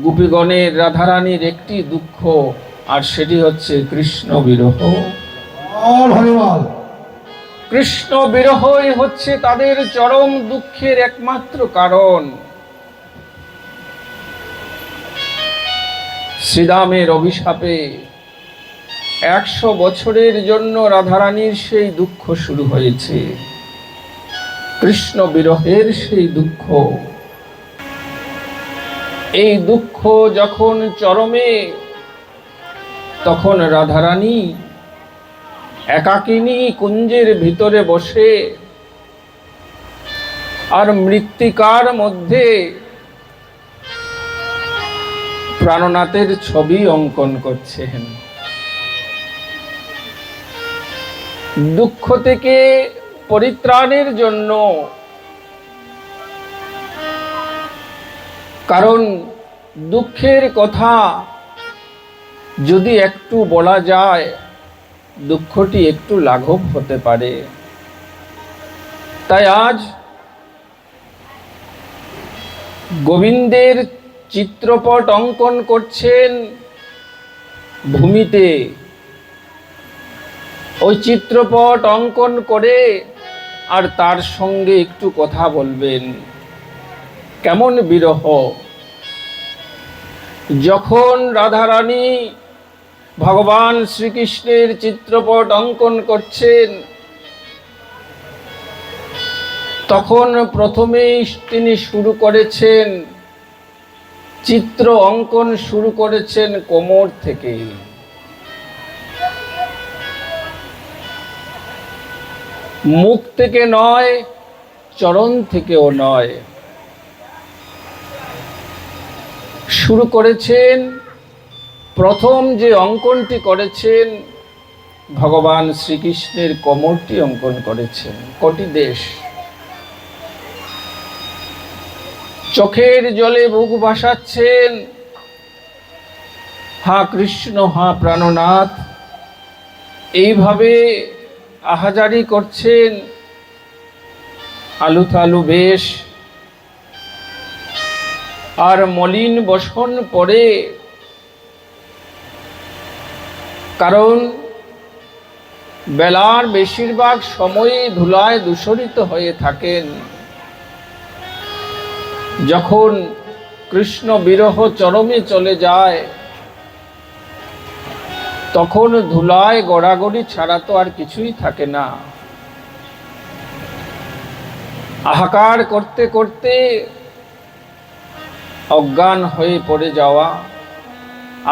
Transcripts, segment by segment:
গোপীগণের রাধারানীর একটি দুঃখ আর সেটি হচ্ছে কৃষ্ণ বিরহ। কৃষ্ণ বিরহই হচ্ছে তাদের চরম দুঃখের একমাত্র কারণ। শ্রীরামের অভিশাপে একশো বছরের জন্য রাধারানীর সেই দুঃখ শুরু হয়েছে। কৃষ্ণ বিরহের সেই দুঃখ এই দুঃখ যখন চরমে, তখন রাধারানী একাকিনী কুঞ্জের ভিতরে বসে আর মৃত্তিকার মধ্যে প্রাণনাথের ছবি অঙ্কন করছেন। দুঃখ থেকে পরিত্রাণের জন্য কারণ দুঃখের কথা যদি একটু বলা যায়, দুঃখটি একটু লাঘব হতে পারে। তাই আজ গোবিন্দের চিত্রপট অঙ্কন করছেন ভূমিতে। ওই চিত্রপট অঙ্কন করে আর তার সঙ্গে একটু কথা বলবেন। কেমন বিরহ? যখন রাধারানী ভগবান শ্রীকৃষ্ণের চিত্রপট অঙ্কন করছেন, তখন প্রথমেই তিনি শুরু করেছেন, চিত্র অঙ্কন শুরু করেছেন কোমর থেকে। মুখ থেকে নয়, চরণ থেকেও নয়। শুরু করেছেন, প্রথম যে অঙ্কনটি করেছেন, ভগবান শ্রীকৃষ্ণের কোমরটি অঙ্কন করেছেন। কটি দেশ? চোখের জলে বুক ভাসাচ্ছেন হা কৃষ্ণ, হা প্রাণনাথ। এইভাবে আহাজারি করছেন। আলু থালু বেশ আর মলিন বসন পরে। কারণ বেলার বেশিরভাগ সময়ই ধুলায় দূষরিত হয়ে থাকেন। যখন কৃষ্ণ বিরহ চরমে চলে যায়, তখন ধুলায় গড়াগড়ি ছাড়া তো আর কিছুই থাকে না। হাহাকার করতে করতে অজ্ঞান হয়ে পড়ে যাওয়া।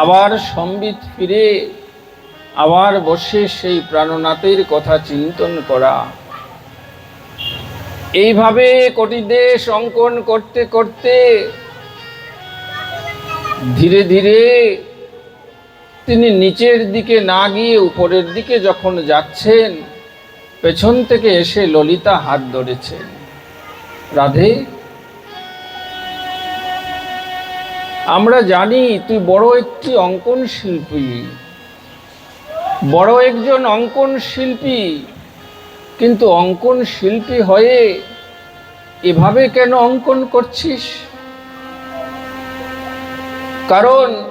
আবার সম্বিত ফিরে, আবার বসে সেই প্রাণনাথের কথা চিন্তন করা। এইভাবে কোটি দেশ অঙ্কন করতে করতে ধীরে ধীরে তিনি নিচের দিকে না গিয়ে উপরের দিকে যখন যাচ্ছেন, পেছন থেকে এসে ললিতা হাত ধরেছেন রাধে আমরা জানি তুই বড় একটি অঙ্কন শিল্পী। বড় একজন অঙ্কন শিল্পী। কিন্তু অঙ্কন শিল্পী হয়ে এভাবে কেন অঙ্কন করছিস? কারণ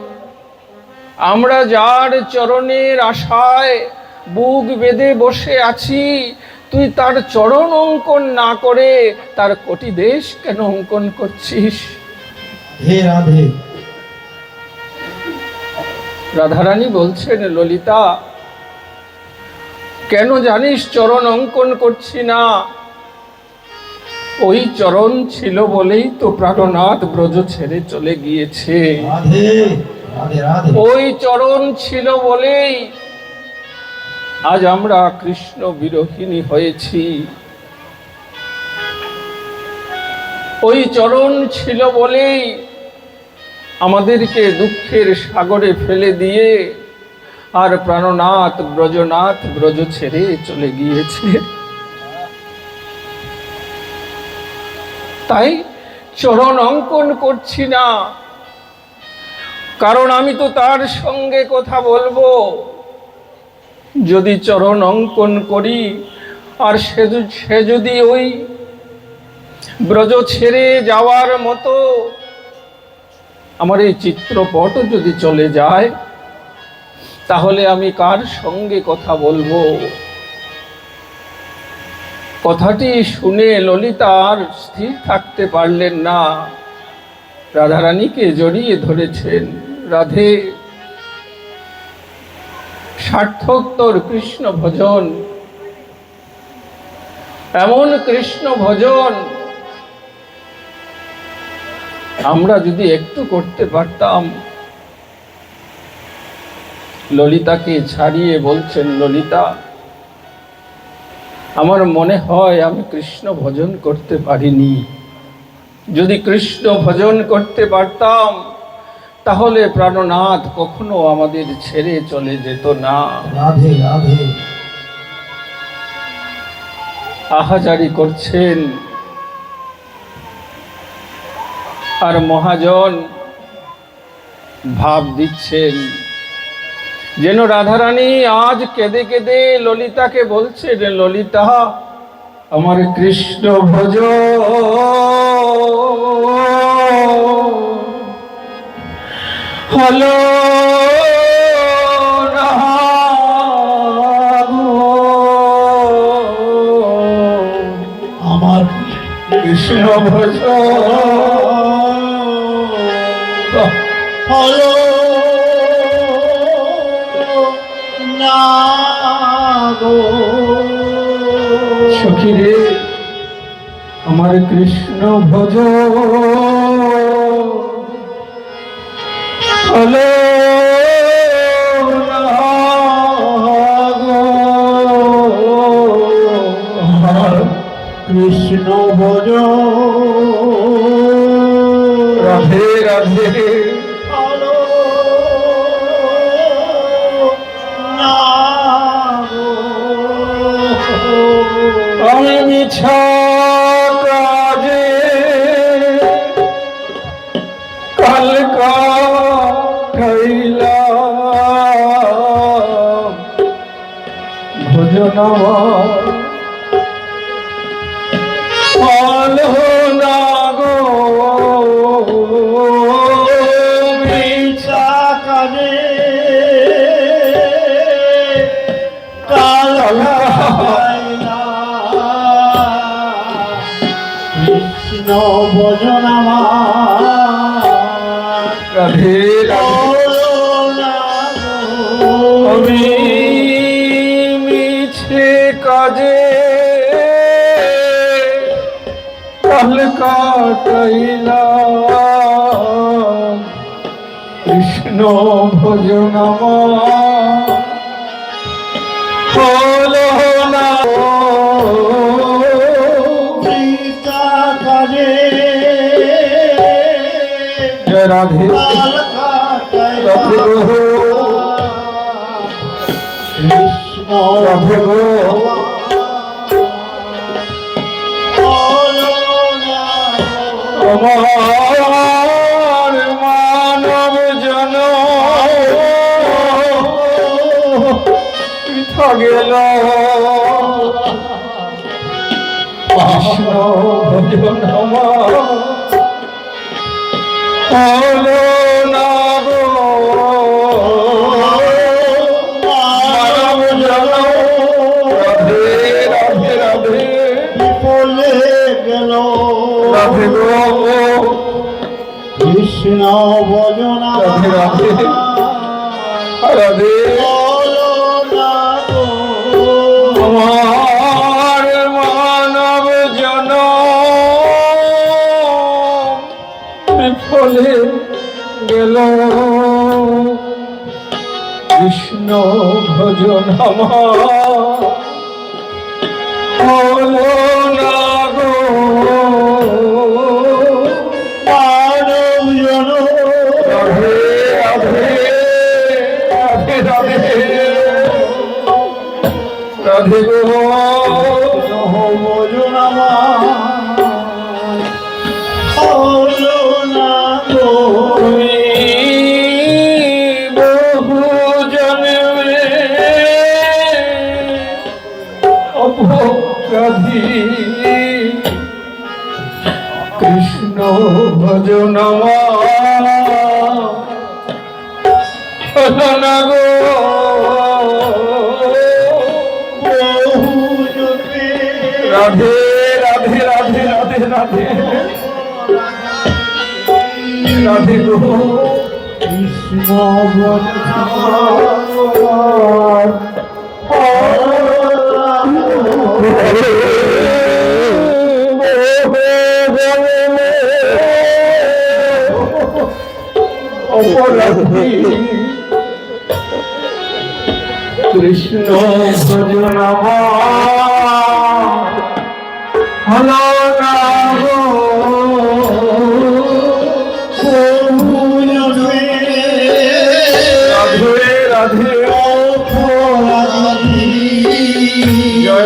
আমরা যার চরণের আশায় বুক বেঁধে বসে আছি, তুই তার চরণ অঙ্কন না করে তার কোটি দেশ কেন অঙ্কন করছিস? হে রাধে। রাধারানী বলছেন ললিতা কেন জানিস চরণ অঙ্কন করছি না? ওই চরণ ছিল বলেই তো প্রাণনাথ ব্রজ ছেড়ে চলে গিয়েছে। ওই চরণ ছিল বলেই আজ আমরা কৃষ্ণ বিরোহিনী হয়েছি। ওই চরণ ছিল বলেই আমাদেরকে দুঃখের সাগরে ফেলে দিয়ে আর প্রাণনাথ ব্রজনাথ ব্রজ ছেড়ে চলে গিয়েছে। তাই চরণ অঙ্কন করছি না। কারণ আমি তো তার সঙ্গে কথা বলব। যদি চরণ অঙ্কন করি, আর সে সে যদি ওই ব্রজ ছেড়ে যাওয়ার মতো আমার এই চিত্রপট যদি চলে যায়, তাহলে আমি কার সঙ্গে কথা বলব? কথাটি শুনে ললিতা আর স্থির থাকতে পারলেন না। রাধারানীকে জড়িয়ে ধরেছেন। রাধে সার্থক তোর কৃষ্ণ ভজন এমন কৃষ্ণ ভজন আমরা যদি একটু করতে পারতাম। ললিতাকে ছাড়িয়ে বলছেন ললিতা আমার মনে হয় আমি কৃষ্ণ ভজন করতে পারিনি। যদি কৃষ্ণ ভজন করতে পারতাম তাহলে প্রাণনাথ কখনো আমাদের ছেড়ে চলে যেত না। আহাজারি করছেন আর মহাজন ভাব দিচ্ছেন, যেন রাধারানী আজ কেঁদে কেঁদে ললিতাকে বলছেন ললিতা, আমার কৃষ্ণ ভজ। হলো আমার কৃষ্ণ ভজ। সখী রে আমার কৃষ্ণ ভজ হলো কাল কাটাইলাম। কৃষ্ণ ভজন রাধে রাধে রাধে রাধে গো। কৃষ্ণ ভজন রাধে। রাধে। ভজন আমার বুঝো না গো। রাধে রাধে রাধে রাধে রাধে। রাধে গো। কৃষ্ণ অপরাধী কৃষ্ণ ভজন হল না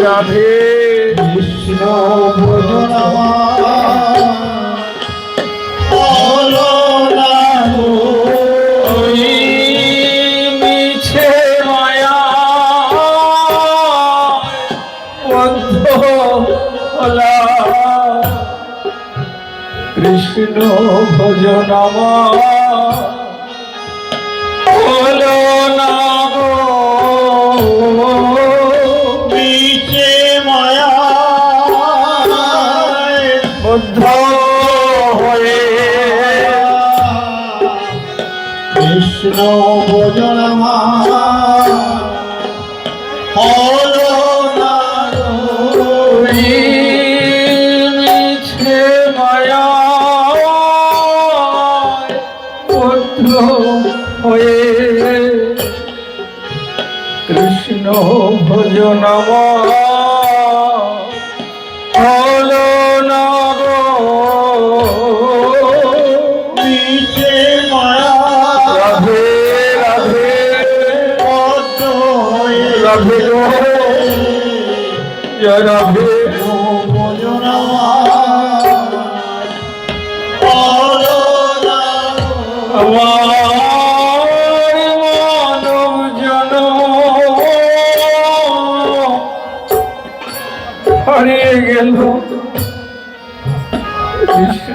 রাধে কৃষ্ণ ভজন কৃষ্ণ ভজন হলো না বিচে মায়া বদ্ধ হয়ে। কৃষ্ণ ভজন হলো না মিছে মায়া ভজন হলো না গো বিচে মায়া। রাধে রাধে রাধে রাধে।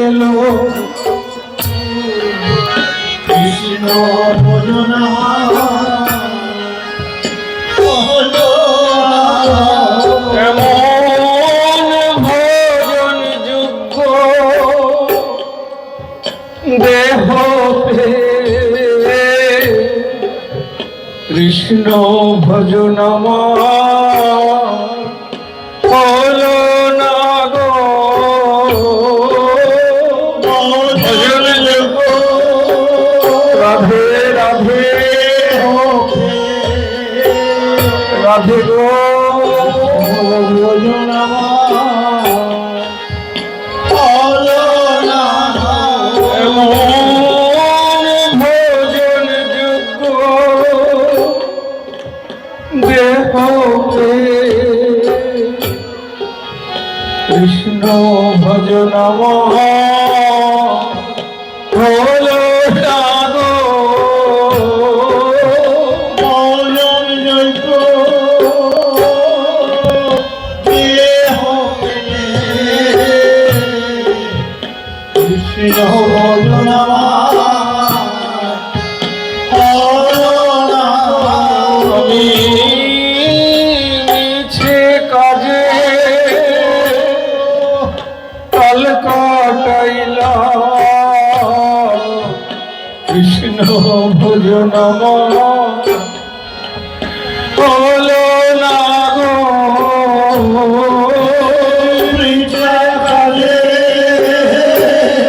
গেল। কৃষ্ণ ভজন কৃষ্ণ ভজন ভজন বলো না গো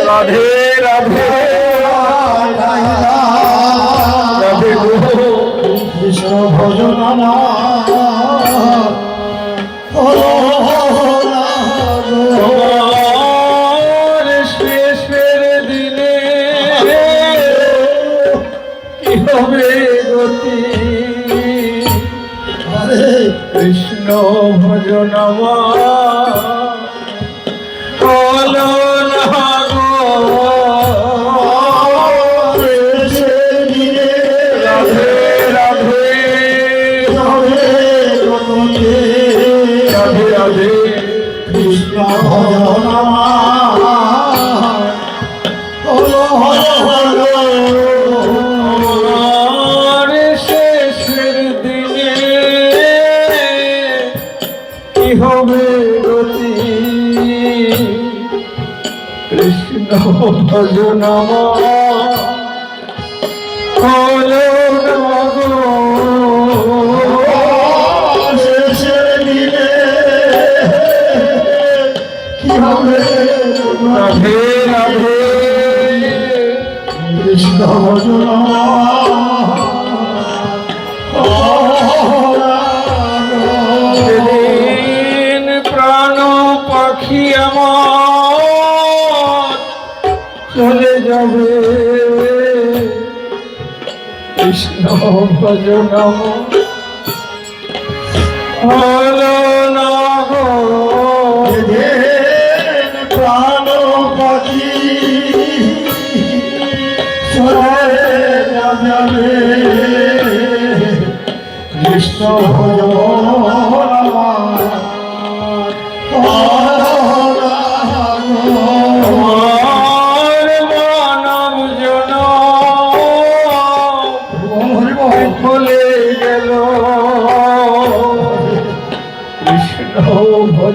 রাধে রাধে। রাধে কৃষ্ণ ভজন তোমার ভজন হলো না গো শেষে দিলে কি হবে রাধে রাধে। কৃষ্ণ ভজন ভজন গো প্রাণ পাখি কৃষ্ণ ভজন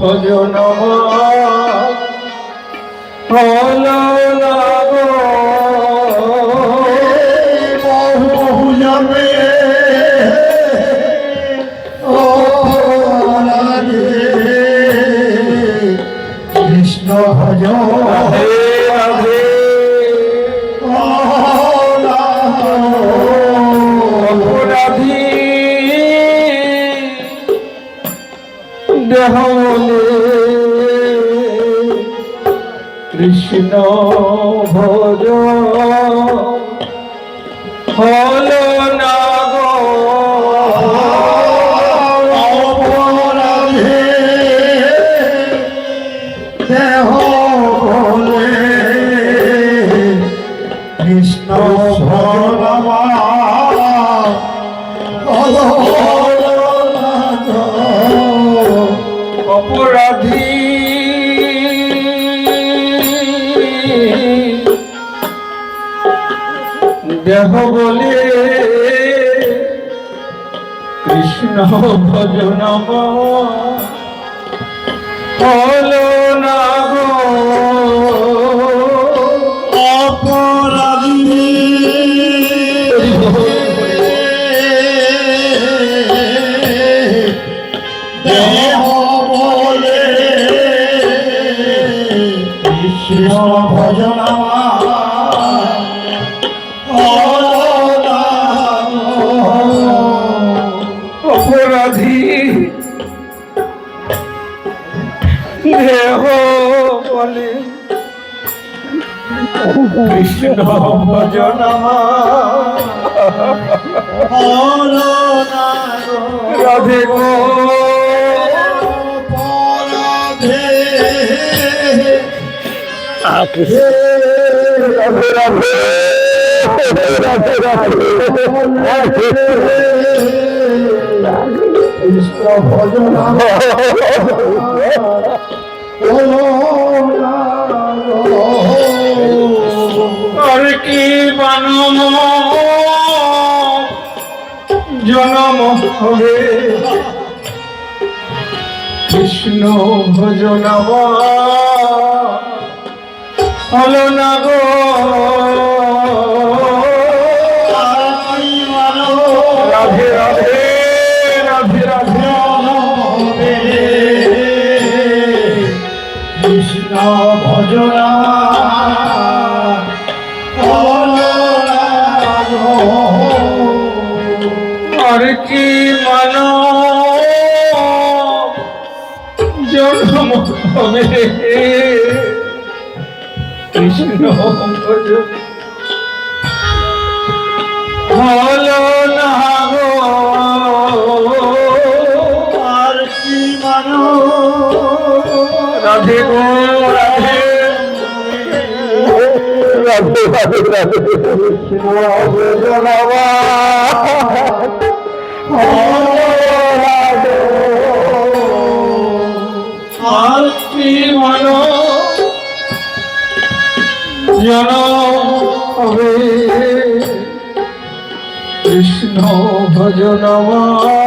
ভজন হল দেহ বলে কৃষ্ণ ভজ। হল ভজন হল না গো অপরাধী বলে ভজন কৃষ্ণ ভজন। রাধে গো রাধে রাধে। রাধে কৃষ্ণ ভজন কি বানম? জনম হবে। কৃষ্ণ ভজনম হলো না গো। রাধে রাধে রাধে রাধে। কৃষ্ণ ভজনম কি মানো? জন্ম কৃষ্ণ হলো না গো, আর কি মানো? রাধে গো, রাধে। রাধে রাধে রাধে। কৃষ্ণ জন হবে কৃষ্ণ ভজন হলো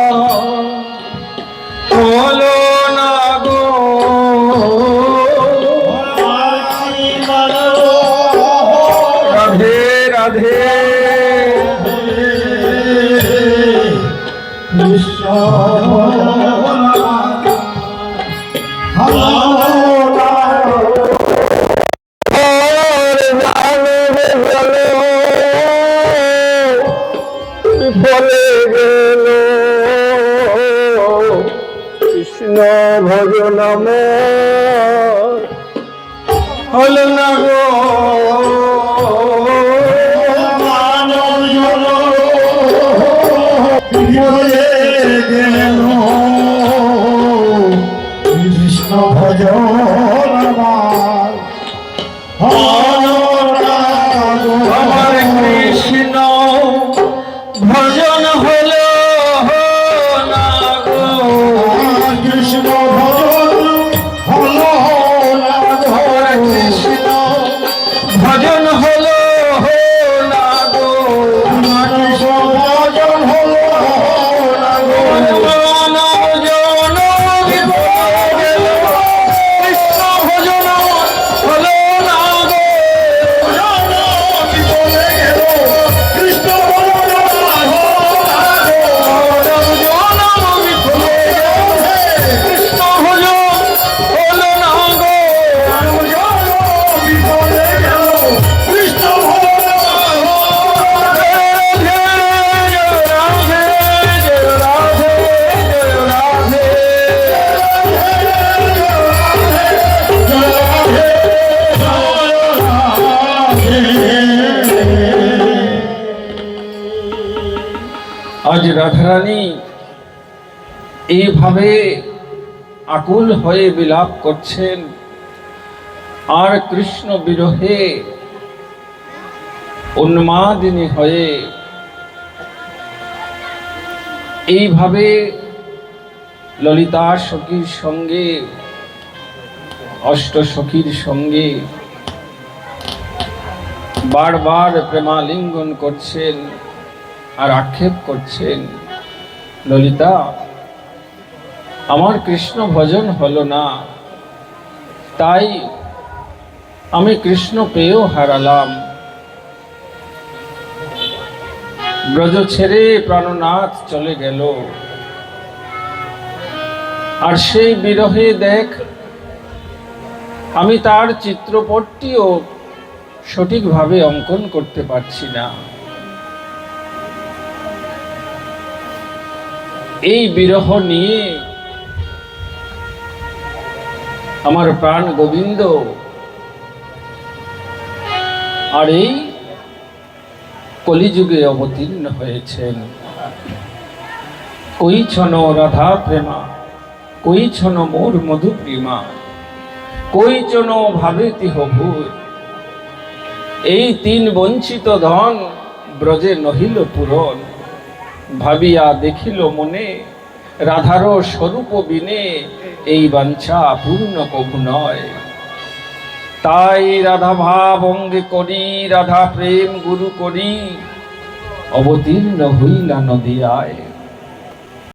হয়ে বিলাপ করছেন। আর কৃষ্ণ বিরহে উন্মাদিনী হয়ে এইভাবে ললিতা সখীর সঙ্গে, অষ্ট সখীর সঙ্গে বারবার প্রেমালিঙ্গন করছেন আর আক্ষেপ করছেন ললিতা। আমার কৃষ্ণ ভজন হলো না। তাই আমি কৃষ্ণ পেয়েও হারালাম। ব্রজ ছেড়ে প্রাণনাথ চলে গেল। আর সেই বিরহে দেখ, আমি তার চিত্রপটটিও সঠিকভাবে অঙ্কন করতে পারছি না। এই বিরহ নিয়ে আমার প্রাণ গোবিন্দ। আর এই কলিযুগে অবতীর্ণ হয়েছেন। কই ছন রাধা প্রেমা কই ছন মোর মধু প্রেমা কই ভাবে তিহ ভূর এই তিন বঞ্চিত ধন ব্রজে নহিল পূরণ, ভাবিয়া দেখিল মনে রাধার স্বরূপ বিনে এই বাঞ্ছা পূর্ণ কভু নয়। তাই রাধা ভাব অঙ্গে করি রাধা প্রেম গুরু করি, অবতীর্ণ হইলা নদিয়ায়।